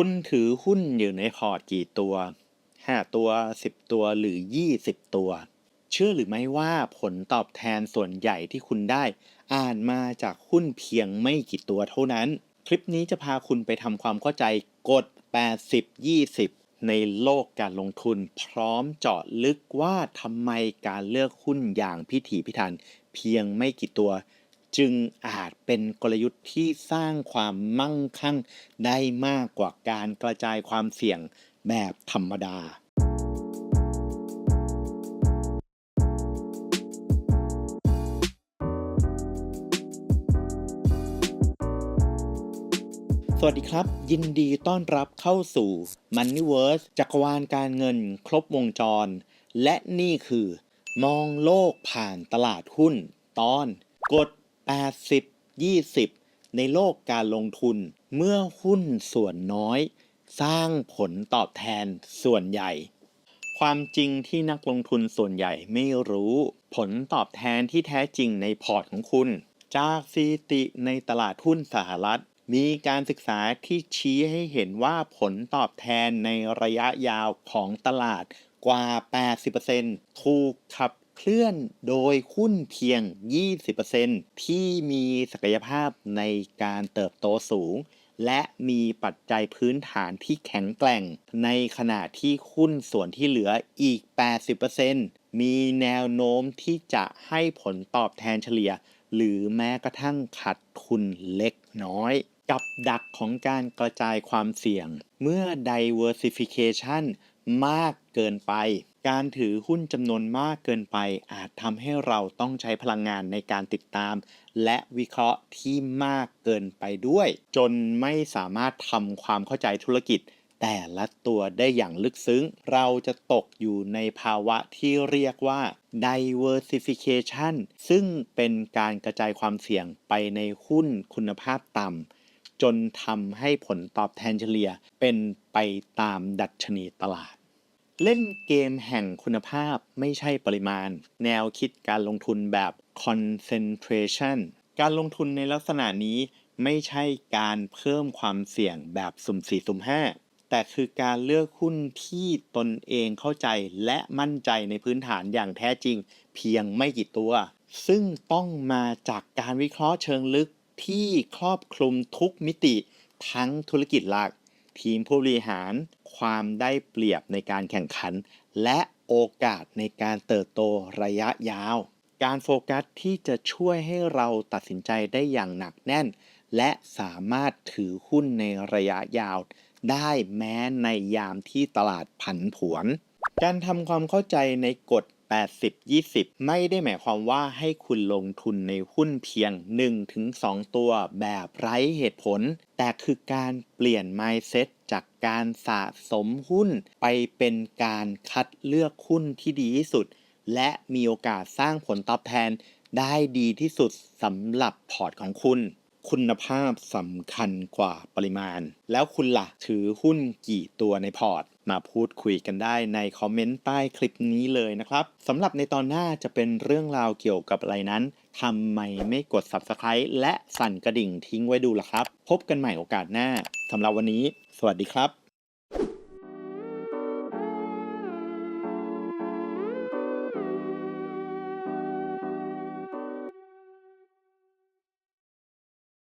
คุณถือหุ้นอยู่ในพอร์ตกี่ตัว 5 ตัว 10 ตัวหรือ 20 ตัว เชื่อหรือไม่ว่าผลตอบแทนส่วนใหญ่ที่คุณได้ อ่านมาจากหุ้นเพียงไม่กี่ตัวเท่านั้น คลิปนี้จะพาคุณไปทำความเข้าใจกฎ 80 20 ในโลกการลงทุน พร้อมเจาะลึกว่าทำไมการเลือกหุ้นอย่างพิถีพิถัน เพียงไม่กี่ตัว จึงอาจเป็นกลยุทธ์ที่สร้างความมั่งคั่งได้มากกว่าการกระจายความเสี่ยงแบบธรรมดาสวัสดีครับ ยินดีต้อนรับเข้าสู่ Moneyverse จักรวาลการเงินครบวงจร และนี่คือ มองโลกผ่านตลาดหุ้น ตอนกฎ 80 20 ในโลกการลงทุน เมื่อหุ้นส่วนน้อย สร้างผลตอบแทนส่วนใหญ่ ความจริงที่นักลงทุนส่วนใหญ่ไม่รู้ ผลตอบแทนที่แท้จริงในพอร์ตของคุณ จากสถิติในตลาดหุ้นสหรัฐมีการศึกษาที่ชี้ให้เห็นว่าผลตอบแทนในระยะยาวของตลาดกว่า 80%ถูกขับ เคลื่อนโดยหุ้นเพียง 20%ที่มีศักยภาพในการเติบโตสูง และมีปัจจัยพื้นฐานที่แข็งแกร่ง ในขณะที่หุ้นส่วนที่เหลืออีก 80%มีแนวโน้มที่จะให้ผลตอบแทนเฉลี่ย หรือแม้กระทั่งขาดทุนเล็กน้อยกับดักของการกระจายความเสี่ยง เมื่อ diversification มากเกินไป การถือหุ้นจำนวนมากเกินไปอาจทำให้เราต้องใช้พลังงานในการติดตาม และวิเคราะห์ที่มากเกินไปด้วย จนไม่สามารถทำความเข้าใจธุรกิจ แต่ละตัวได้อย่างลึกซึ้ง เราจะตกอยู่ในภาวะที่เรียกว่า diversification ซึ่งเป็นการกระจายความเสี่ยงไปในหุ้นคุณภาพต่ำจนทำให้ผลตอบแทนเฉลี่ยเป็นไปตามดัชนีตลาด เล่นเกมแห่งคุณภาพไม่ใช่ปริมาณ แนวคิดการลงทุนแบบ concentration การลงทุนในลักษณะนี้ไม่ใช่การเพิ่มความเสี่ยงแบบสุ่มสี่สุ่มห้าแต่คือการเลือกหุ้นที่ตนเองเข้าใจและมั่นใจในพื้นฐานอย่างแท้จริง เพียงไม่กี่ตัว ซึ่งต้องมาจากการวิเคราะห์เชิงลึกที่ครอบคลุมทุกมิติทั้งธุรกิจหลัก ทีมผู้บริหาร ความได้เปรียบในการแข่งขัน และโอกาสในการเติบโตระยะยาว การโฟกัสที่จะช่วยให้เราตัดสินใจได้อย่างหนักแน่น และสามารถถือหุ้นในระยะยาว ได้แม้ในยามที่ตลาดผันผวน การทำความเข้าใจในกฎ 80-20 ไม่ได้หมายความว่าให้คุณลงทุนในหุ้นเพียง 1-2 ตัวแบบไร้เหตุผล แต่คือการเปลี่ยน mindset จากการสะสมหุ้น ไปเป็นการคัดเลือกหุ้นที่ดีที่สุด และมีโอกาสสร้างผลตอบแทนได้ดีที่สุดสำหรับพอร์ตของคุณ คุณภาพสำคัญกว่าปริมาณ แล้วคุณล่ะถือหุ้นกี่ตัวในพอร์ต มาพูดคุยกันได้ในคอมเมนต์ใต้คลิปนี้เลยนะครับสำหรับในตอนหน้าจะเป็นเรื่องราวเกี่ยวกับอะไรนั้นทำไมไม่กด Subscribe และสั่นกระดิ่งทิ้งไว้ดูล่ะครับ พบกันใหม่โอกาสหน้าสำหรับวันนี้ สวัสดีครับ